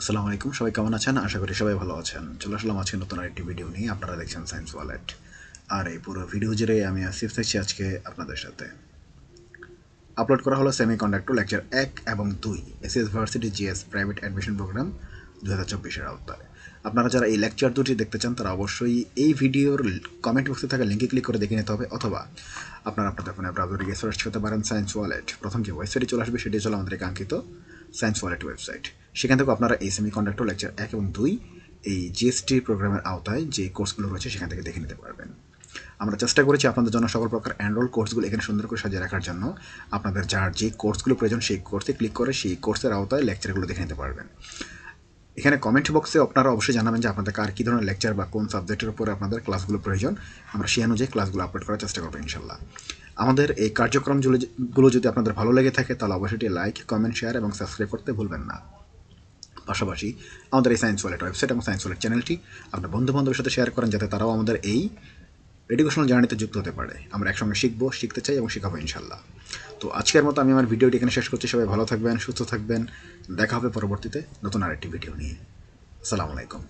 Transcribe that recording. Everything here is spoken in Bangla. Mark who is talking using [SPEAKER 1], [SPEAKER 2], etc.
[SPEAKER 1] আসসালামু আলাইকুম, সবাই কেমন আছেন? আশা করি সবাই ভালো আছেন। চলে আসলাম আজকে নতুন আরেকটি ভিডিও নিয়ে, আপনারা দেখছেন সায়েন্স ওয়ালেট আর এই পুরো ভিডিও জুড়ে আমি আসিফ থাকছি আজকে আপনাদের সাথে। আপলোড করা হলো সেমি কন্ডাক্টর লেকচার এক এবং দুই SS varsity GS private admission program দু হাজার চব্বিশের আওতায়। আপনারা যারা এই লেকচার দুটি দেখতে চান, তারা অবশ্যই এই ভিডিওর কমেন্ট বক্সে থাকা লিঙ্কে ক্লিক করে দেখে নিতে হবে, অথবা আপনারা আপনাদের ফোনে ব্রাউজারে গিয়ে সার্চ করতে পারেন সায়েন্স ওয়ালেট প্রথম যে ওয়েবসাইটে চলে আসবে, সেটি হলো আমাদের কাঙ্ক্ষিত সায়েন্স ওয়ালেট ওয়েবসাইট সেখান থেকে আপনারা এই সেমি কন্ডাক্টর লেকচার এক এবং দুই এই জিএসটি প্রোগ্রামের আওতায় যে কোর্সগুলো রয়েছে সেখান থেকে দেখে নিতে পারবেন। আমরা চেষ্টা করেছি আপনাদের জন্য সকল প্রকার অ্যানরোল কোর্সগুলো এখানে সুন্দর করে সাজিয়ে রাখার জন্য। আপনাদের যার যে কোর্সগুলো প্রয়োজন সেই কোর্সে ক্লিক করে সেই কোর্সের আওতায় লেকচারগুলো দেখে নিতে পারবেন। এখানে কমেন্ট বক্সে আপনারা অবশ্যই জানাবেন যে আপনাদের কার কী ধরনের লেকচার বা কোন সাবজেক্টের উপরে আপনাদের ক্লাসগুলো প্রয়োজন। আমরা সেই অনুযায়ী ক্লাসগুলো আপলোড করার চেষ্টা করব ইনশাল্লাহ আমাদের এই কার্যক্রমগুলো যদি আপনাদের ভালো লেগে থাকে তাহলে অবশ্যই লাইক কমেন্ট শেয়ার এবং সাবস্ক্রাইব করতে ভুলবেন না। পাশাপাশি আমাদের এই সায়েন্স ওয়ালেট ওয়েবসাইট এবং সায়েন্স ওয়ালেট চ্যানেলটি আপনার বন্ধু বান্ধবের সাথে শেয়ার করেন যাতে তারাও আমাদের এই এডুকেশনাল জার্নিতে যুক্ত হতে পারে। আমরা একসঙ্গে শিখব, শিখতে চাই এবং শেখাবো ইনশাল্লাহ তো আজকের মতো আমি আমার ভিডিওটি এখানে শেষ করছি। সবাই ভালো থাকবেন, সুস্থ থাকবেন। দেখা হবে পরবর্তীতে নতুন আরেকটি ভিডিও নিয়ে। আসসালামু আলাইকুম।